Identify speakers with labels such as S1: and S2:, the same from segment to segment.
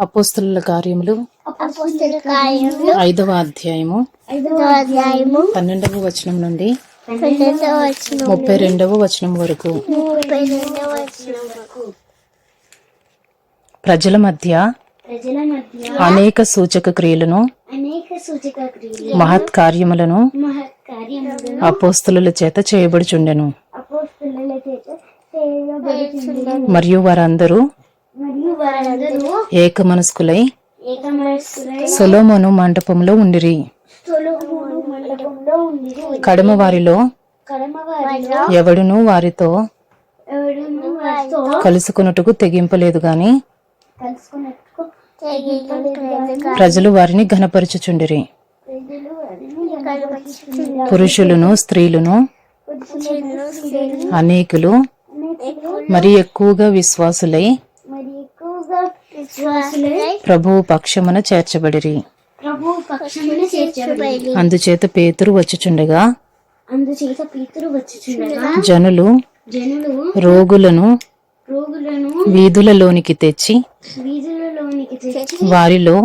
S1: అపోస్తుల కార్యములు. ఐదవ అధ్యాయము. పన్నెండవ వచనం నుండి ముప్పై రెండవ వచనం వరకు. ప్రజల మధ్య అనేక సూచక క్రియలను మహత్ కార్యములను అపోస్తుల చేత చేయబడుచుండెను. మరియు వారందరూ ఏక మనస్కులై సొలోమోను మంటపంలో ఉండిరి. కడమ వారిలో ఎవడును వారితో కలుసుకున్నట్టుకు తెగింపలేదు గాని ప్రజలు వారిని ఘనపరచుచుండిరి. పురుషులను స్త్రీలను అనేకులు మరి ఎక్కువగా విశ్వాసులై ప్రభువు పక్షమున చేర్చబడిరి. అందుచేత పేతురు వచ్చుచుండగా
S2: అందుచేత పీతురు వచ్చుచుండగా
S1: జనులు
S2: జనులు
S1: రోగులను
S2: రోగులను
S1: వీధులలోనికి తెచ్చి
S2: వీధులలోనికి తెచ్చి
S1: వారిలో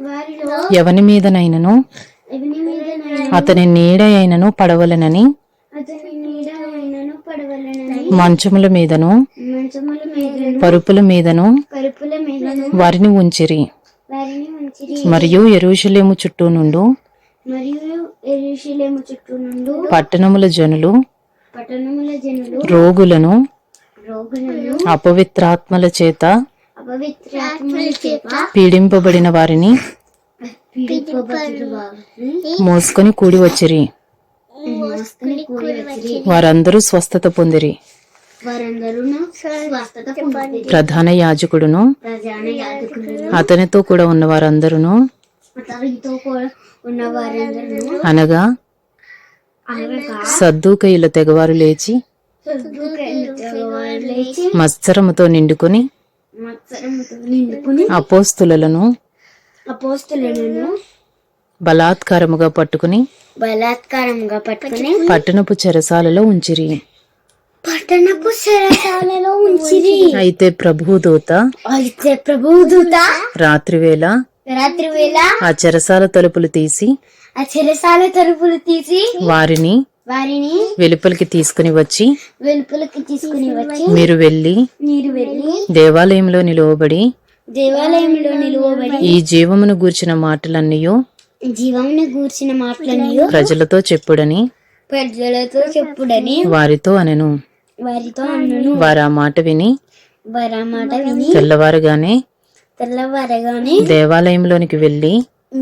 S2: వారిలో
S1: ఎవని మీదనైనను అతని నీడ అయినను పడవలనని మంచముల మీదను పరుపుల మీదను వారిని ఉంచిరి. మరియు ఎరుషలేము చుట్టూ నుండు పట్టణముల జనులు రోగులను అపవిత్రాత్మల చేత పీడింపబడిన వారిని మోసుకొని కూడి వచ్చిరి. వారందరూ స్వస్థత పొందిరి. ప్రధాన యాజకుడును అతనితో కూడా ఉన్న వారందరూ అనగా సద్దుకయుల తెగవారు లేచి మత్సరముతో నిండుకుని అపోస్తులను బలాత్కారముగా పట్టుకుని
S2: బలాత్కారముగా పట్టుకుని
S1: పట్టణపు చెరసాలలో ఉంచిరి.
S2: పట్టణపు శరసాలలో ఉంచిరి.
S1: అయితే ప్రభువు దూత
S2: అయితే ప్రభువు దూత
S1: రాత్రివేళ
S2: రాత్రి వేళ
S1: ఆ చెరసాల తలుపులు తీసి
S2: ఆ చెరసాల తలుపులు తీసి
S1: వారిని
S2: వారిని
S1: వెలుపలికి తీసుకుని వచ్చి
S2: వెలుపలకి తీసుకుని వచ్చి
S1: మీరు వెళ్ళి
S2: మీరు వెళ్ళి
S1: దేవాలయంలో నిలువబడి
S2: దేవాలయంలో నిలువబడి
S1: ఈ జీవమును గూర్చిన మాటలన్నయూ
S2: జీవమును గూర్చిన మాటలని
S1: ప్రజలతో చెప్పుడని
S2: ప్రజలతో చెప్పుడని
S1: వారితో అనెను.
S2: వారితో అన్నను
S1: వారు ఆ మాట విని
S2: వారి ఆ మాట విని
S1: తెల్లవారుగానే
S2: తెల్లవారగానే
S1: దేవాలయంలోనికి వెళ్ళి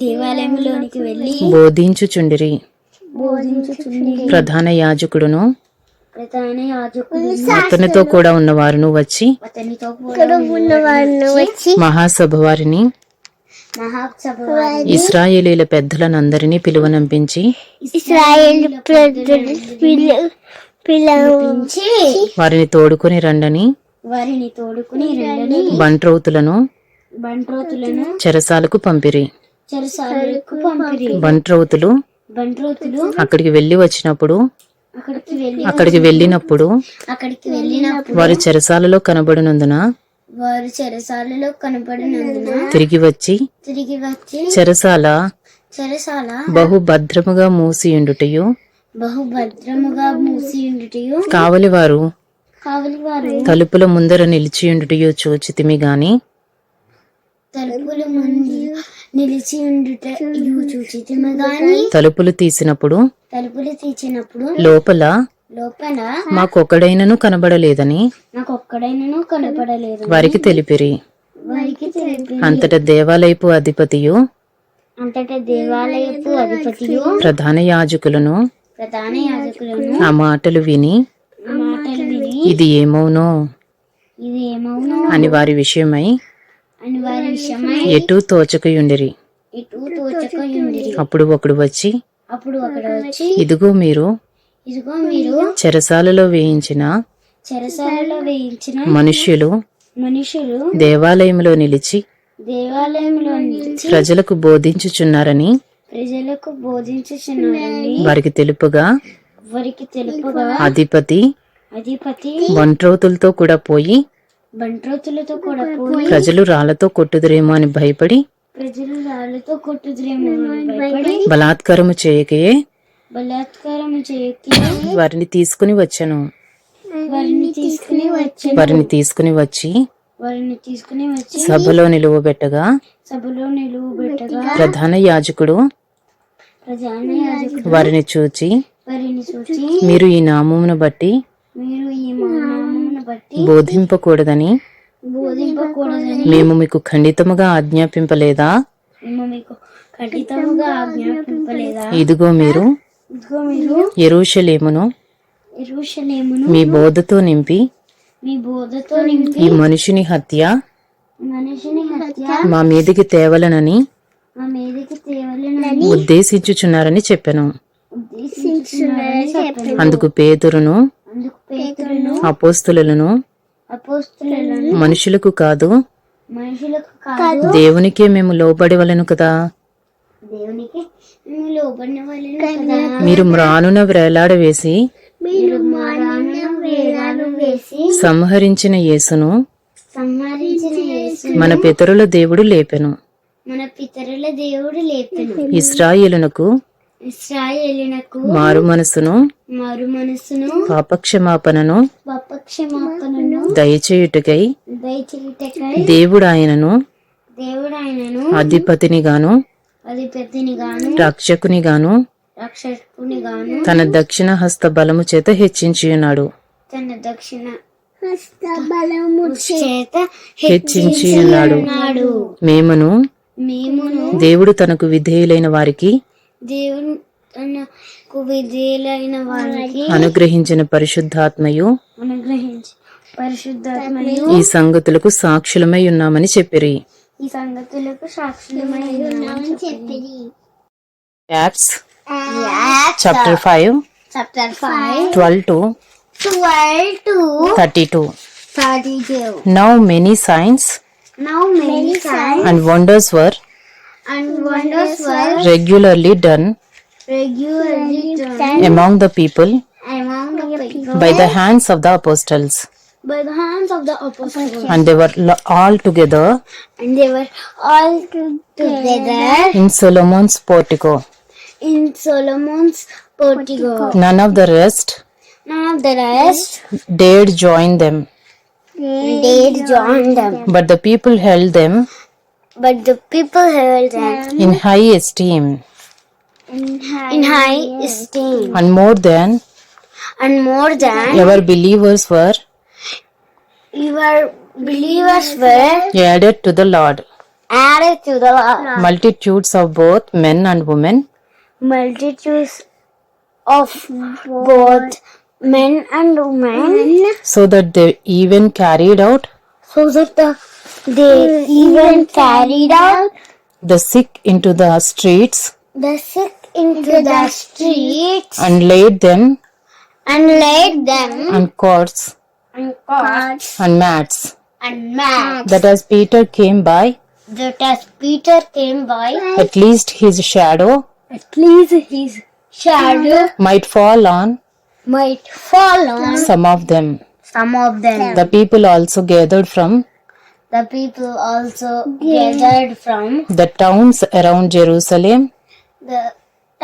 S2: దేవాలయంలోనికి వెళ్ళి
S1: బోధించుచుండిరి.
S2: బోధించుచుండి
S1: ప్రధాన యాజకుడును
S2: ప్రధాన యాజకుడు
S1: అతనితో కూడా ఉన్న వారును వచ్చి
S2: అతనితో కూడా ఉన్న వారిని వచ్చి
S1: మహాసభ వారిని
S2: మహాసభ
S1: ఇస్రాయేలీల పెద్దలనందరినీ పిలువనంపించి
S2: ఇస్రాయేల్ పిలిపించి
S1: వారిని తోడుకొని రండని
S2: వారిని తోడుకుని రెండని
S1: బంట్రౌతులను
S2: బంట్రోతులను
S1: చెరసాలకు పంపిరి.
S2: చెరసాలకు పంపిరి.
S1: బంట్రౌతులు
S2: బంట్రోతులు
S1: అక్కడికి వెళ్ళి వచ్చినప్పుడు
S2: అక్కడికి వెళ్ళి
S1: అక్కడికి వెళ్ళినప్పుడు
S2: అక్కడికి వెళ్ళినప్పుడు
S1: వారి చెరసాలలో కనబడినందున
S2: వారు చెరసాలలో కనపడినందున
S1: తిరిగి వచ్చి
S2: తిరిగి వచ్చి
S1: చెరసాల
S2: చెరసాల
S1: బహు భద్రముగా మూసియుండుటయు
S2: బహుభద్రముగా
S1: కావలివారు
S2: కావలి వారు
S1: తలుపుల ముందర నిలిచియుండుటయు చూచితిమి గాని?
S2: తలుపుల ముందు చూచితిమ గాని?
S1: తలుపులు తీసినప్పుడు?
S2: తలుపులు తీసినప్పుడు?
S1: లోపల?
S2: లోపల?
S1: మాకొక్కడైనను కనబడలేదని?
S2: నాకు ఒక్కడైనను కనపడలేదు
S1: వారికి తెలిపిరి.
S2: వారికి తెలిపి
S1: అంతట దేవాలయపు అధిపతియు?
S2: అంతటా దేవాలయపు అధిపతియు?
S1: ప్రధాన యాజకులను?
S2: ప్రధాన యాజకులను
S1: ఆ మాటలు విని
S2: ఆ మాటలు విని
S1: ఇది ఏమవునో
S2: ఇది ఏమవును
S1: అని వారి విషయమై
S2: అని వారి విషయమై
S1: ఎటూ తోచకయుండిరి. అప్పుడు ఒకడు వచ్చి
S2: అప్పుడు అక్కడ వచ్చి
S1: ఇదిగో మీరు
S2: ఇదిగో మీరు
S1: చెరసాలలో వేయించిన
S2: చెరసాలలో వేయించిన
S1: మనుష్యులు
S2: మనుషులు
S1: దేవాలయంలో నిలిచి
S2: దేవాలయంలో నిలిచి
S1: ప్రజలకు బోధించుచున్నారని
S2: ప్రజలకు
S1: వారికి తెలుపుగా
S2: వారికి తెలుపగా
S1: అధిపతి
S2: అధిపతి
S1: బంట్రోతులతో కూడా పోయి
S2: బంట్రోతులతో కూడా పోయి
S1: ప్రజలు రాళ్ళతో కొట్టుదురేమో అని భయపడి
S2: ప్రజలు రాళ్ళతో కొట్టుదురేమో అని భయపడి
S1: బలాత్కారము చేయకయే
S2: బలాత్కారం చేయకి
S1: వారిని తీసుకుని వచ్చాను.
S2: వారిని తీసుకుని వచ్చి
S1: వారిని తీసుకుని వచ్చి
S2: వారిని తీసుకుని వచ్చి
S1: సభలో నిలువబెట్టగా
S2: సభలో నిలువు పెట్టగా
S1: ప్రధాన యాజకుడు
S2: ప్రధాన యాజకుడు
S1: వారిని చూచి మీరు ఈ నామమును బట్టి బోధింపకూడదని మేము మీకు ఖండితముగా ఆజ్ఞాపింపలేదా? ఇదిగో మీరు ఎరుషలేమును మీ బోధతో నింపి ఈ మనిషిని హత్య మా మీదికి తేవలనని ఉద్దేశించుచున్నారని చెప్పాను. అందుకు
S2: పేదరును
S1: అపోస్తులను మనుషులకు కాదు దేవునికే మేము
S2: లోబడి వలను కదా.
S1: మీరు మ్రానున
S2: వేలాడ వేసి
S1: సంహరించిన యేసును మన పితరుల దేవుడు లేపెను.
S2: మన పితరుల దేవుడు లేపెను.
S1: ఇస్రాయేలునకు
S2: ఇస్రాయేలునకు
S1: మారు మనసును
S2: మరు మనసును
S1: పాపక్షమాపణను
S2: పాపక్షమాపణను
S1: దయచేయుటకై
S2: దయచేయుటకై
S1: దేవుడు ఆయనను
S2: దేవుడు ఆయనను
S1: అధిపతినిగాను
S2: అధిపతినిగాను
S1: రక్షకునిగాను
S2: రక్షకునిగాను
S1: తన దక్షిణ హస్త బలము చేత హెచ్చించి ఉన్నాడు
S2: తన దక్షిణ బలము చేత
S1: హెచ్చించి ఉన్నాడు మేమును దేవుడు తనకు విధేయులైన వారికి
S2: దేవుని తనకు విధేయులైన వారికి
S1: అనుగ్రహించిన పరిశుద్ధాత్మయు
S2: అనుగ్రహించి పరిశుద్ధాత్మయు
S1: ఈ సంగతులకు సాక్షులమై ఉన్నామని చెప్పిరి.
S2: ఈ సంగతులకు సాక్షులమై ఉన్నామని చెప్పింది
S1: Acts chapter five
S2: chapter five
S1: twelve to
S2: twelve to
S1: thirty two.
S2: Thirty two.
S1: Now many signs
S2: Now many times.
S1: and wonders were?
S2: And wonders were
S1: regularly done.
S2: regularly done.
S1: among the people?
S2: Among the people.
S1: by the hands of the apostles.
S2: by the hands of the apostles.
S1: And they were all together?
S2: And they were all together
S1: in Solomon's portico.
S2: in Solomon's portico.
S1: None of the rest
S2: None of the rest
S1: dared join them,
S2: dared join them,
S1: but the people held them
S2: but the people held them.
S1: in high esteem.
S2: In high esteem,
S1: and more than?
S2: And more than?
S1: Ever believers were?
S2: Your believers were
S1: added to the Lord.
S2: added to the Lord.
S1: multitudes of both men and women.
S2: Multitudes of both men and women,
S1: so that they even carried out?
S2: So that the, they even carried out.
S1: The sick into the streets?
S2: The sick into the streets.
S1: And laid them?
S2: And laid them.
S1: On cots
S2: on cots
S1: and mats?
S2: And mats.
S1: that as Peter came by?
S2: That as Peter came by,
S1: at least his shadow
S2: at least his shadow
S1: might fall on
S2: might fall on
S1: some of them.
S2: some of them.
S1: The people also gathered from?
S2: The people also gathered. from
S1: the towns around Jerusalem,
S2: the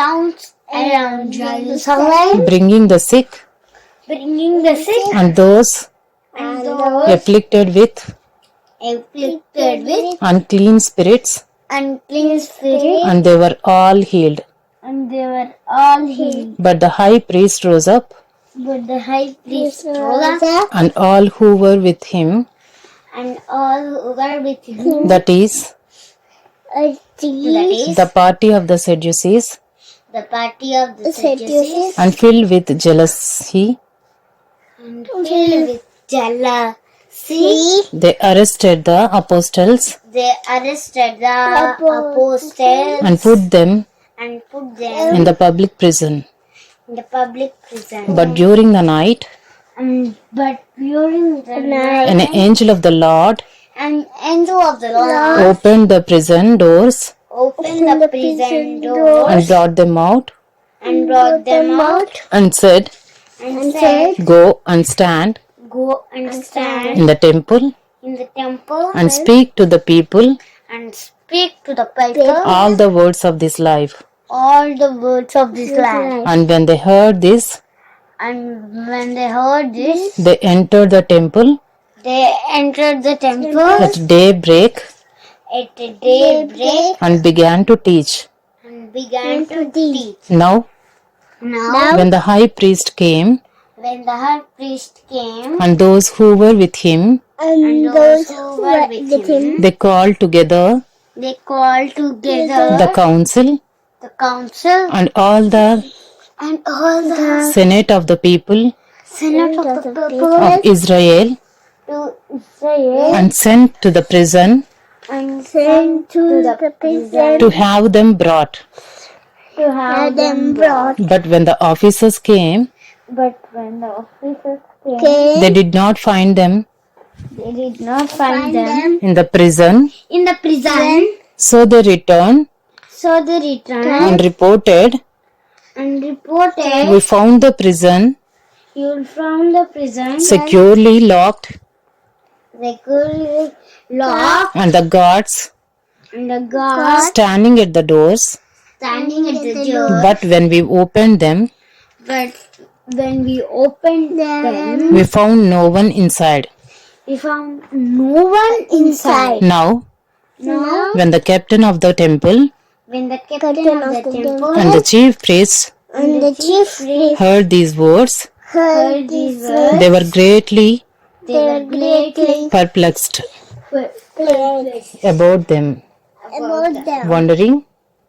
S2: towns around Jerusalem,
S1: bringing the sick?
S2: Bringing the sick.
S1: And those
S2: and those
S1: afflicted with?
S2: afflicted with
S1: unclean spirits,
S2: unclean spirits,
S1: and they were all healed.
S2: And they were all healed.
S1: But the high priest rose up,
S2: But the high priest rose up,
S1: and all who were with him,
S2: and all who were with him,
S1: that is,
S2: that is,
S1: the party of the Sadducees,
S2: the party of the Sadducees,
S1: and filled with jealousy,
S2: and filled with jealousy,
S1: they arrested the apostles
S2: they arrested the apostles.
S1: and put them
S2: and put them
S1: in the public prison.
S2: in the public prison.
S1: But during the night,
S2: And but during the night,
S1: an angel of the Lord
S2: an angel of the Lord
S1: opened the prison doors
S2: opened the prison door
S1: and brought them out
S2: and brought them out
S1: and said,
S2: and said,
S1: Go and stand
S2: go and stand
S1: in the temple
S2: in the temple
S1: and speak to the people
S2: and speak to the people
S1: all the words of this life.
S2: All the words of this land.
S1: And when they heard this,
S2: And when they heard this,
S1: they entered the temple.
S2: they entered the temple.
S1: At daybreak
S2: at daybreak.
S1: And began to teach.
S2: and began to teach.
S1: Now,
S2: Now,
S1: when the high priest came
S2: when the high priest came
S1: and those who were with him,
S2: and those who were with him,
S1: they called together
S2: they called together
S1: the council
S2: the council
S1: and all the
S2: and all the
S1: senate of the people
S2: senate of the people
S1: of Israel
S2: to Israel
S1: and sent to the prison
S2: and sent to the prison
S1: to have them brought.
S2: to have them brought.
S1: But when the officers came,
S2: But when the officers came,
S1: they did not find them
S2: they did not find them
S1: in the prison.
S2: in the prison.
S1: So they returned
S2: So they returned
S1: and reported,
S2: and reported
S1: We found the prison
S2: you found the prison
S1: securely locked
S2: securely locked
S1: and the guards
S2: and the guards
S1: standing at the doors.
S2: standing at the door.
S1: But when we opened them,
S2: But when we opened them,
S1: we found no one inside.
S2: we found no one inside.
S1: Now,
S2: Now,
S1: when the captain of the temple
S2: when the captain of the temple
S1: and the chief priests
S2: and the chief priest
S1: heard these words,
S2: heard these words,
S1: they were greatly
S2: they were greatly
S1: perplexed
S2: perplexed
S1: about them,
S2: about them.
S1: wondering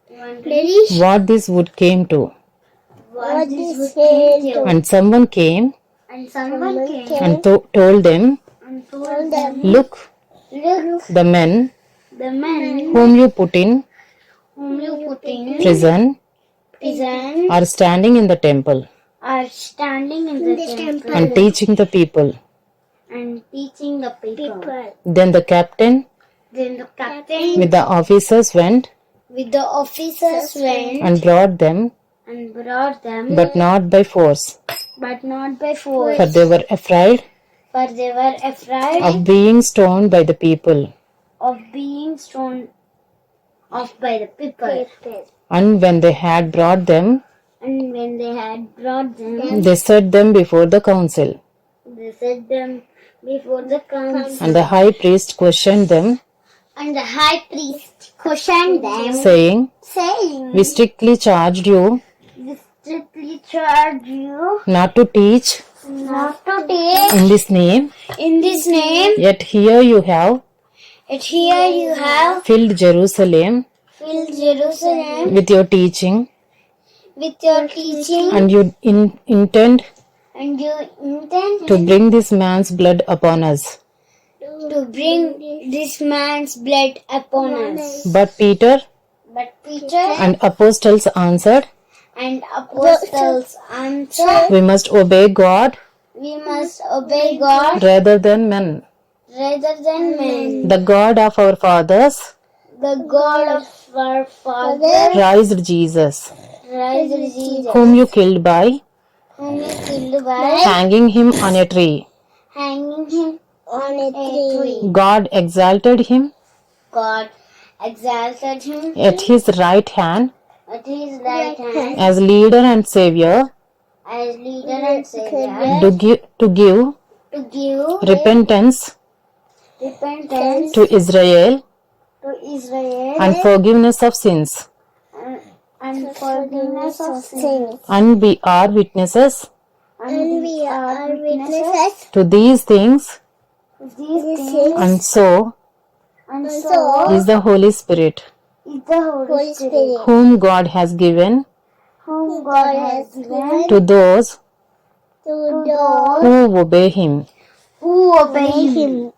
S2: Wondering
S1: what this would came to.
S2: what this came to.
S1: And someone came
S2: And someone came
S1: and to- told them,
S2: and told them,
S1: Look,
S2: Look,
S1: the men
S2: the men whom you put in
S1: prison.
S2: Prison.
S1: Are standing in the temple.
S2: Are standing in the, temple,
S1: and teaching the people.
S2: and teaching the people.
S1: Then the captain?
S2: Then the captain.
S1: With the officers went.
S2: With the officers went.
S1: And brought them,
S2: and brought them,
S1: but not by force,
S2: but not by force,
S1: for they were afraid
S2: for they were afraid
S1: of being stoned by the people.
S2: of being stoned off by the people.
S1: And when they had brought them,
S2: And when they had brought them,
S1: they set them before the council.
S2: they set them before the council.
S1: And the high priest questioned them,
S2: And the high priest questioned them,
S1: saying,
S2: saying,
S1: We strictly charged you
S2: We strictly charge you
S1: not to teach
S2: not to take
S1: in this name,
S2: in this name,
S1: yet here you have
S2: and here you have
S1: filled Jerusalem
S2: filled Jerusalem
S1: with your teaching,
S2: with your teaching,
S1: and you in, intend
S2: and you intend
S1: to bring this man's blood upon us.
S2: to bring this man's blood upon us.
S1: But Peter
S2: But Peter
S1: and apostles answered,
S2: and apostles answered,
S1: We must obey God
S2: We must obey God
S1: rather than men.
S2: Rather than men.
S1: The God of our fathers.
S2: The God of our father
S1: raised Jesus,
S2: raised Jesus,
S1: whom you killed by?
S2: Whom you killed by?
S1: Hanging him on a tree.
S2: hanging him on a tree.
S1: God exalted him.
S2: God exalted him.
S1: At his right hand.
S2: At his right hand.
S1: as leader and savior.
S2: As leader and savior.
S1: to give, to give
S2: to give
S1: repentance
S2: repentance
S1: to Israel
S2: to Israel
S1: and forgiveness of sins.
S2: and, and forgiveness of sins.
S1: And we are witnesses
S2: And we are witnesses
S1: to these things,
S2: to these things,
S1: and so
S2: and so
S1: is the Holy Spirit,
S2: is the Holy Spirit,
S1: whom God has given
S2: whom God has given
S1: to those
S2: to those
S1: who obey Him.
S2: who obey Him.